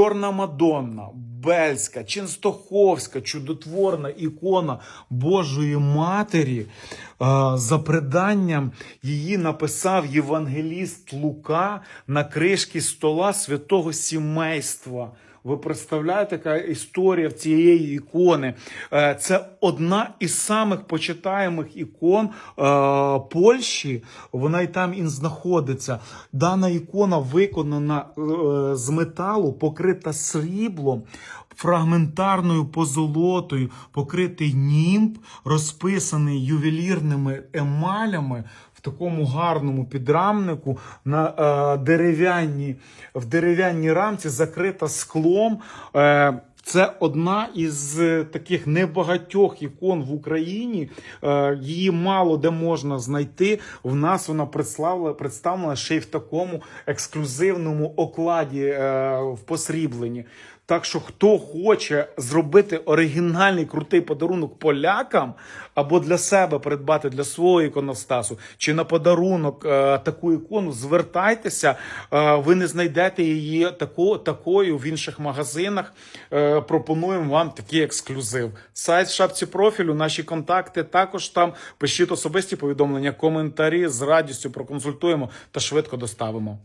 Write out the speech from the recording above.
Чорна Мадонна, Бельська, Ченстоховська, чудотворна ікона Божої Матері. Е, За преданням її написав євангеліст Лука на кришки стола святого сімейства. Ви представляєте, яка історія цієї ікони? Е, Це одна із самих почитаємих ікон е, Польщі. Вона і там і знаходиться. Дана ікона виконана е, з металу, покрита сріблом, фрагментарною позолотою, покритий німб, розписаний ювелірними емалями. В такому гарному підрамнику на е, дерев'яній в дерев'яній рамці закрита склом. Е, це одна із е, таких небагатьох ікон в Україні. Е, Її мало де можна знайти. В нас вона представлена, ще й в такому ексклюзивному окладі е, в посрібленні. Так що, хто хоче зробити оригінальний крутий подарунок полякам або для себе придбати для свого іконостасу, чи на подарунок е, таку ікону, звертайтеся, е, ви не знайдете її тако, такою в інших магазинах. Е, пропонуємо вам такий ексклюзив. Сайт в шапці профілю, наші контакти також там. Пишіть особисті повідомлення, коментарі з радістю проконсультуємо та швидко доставимо.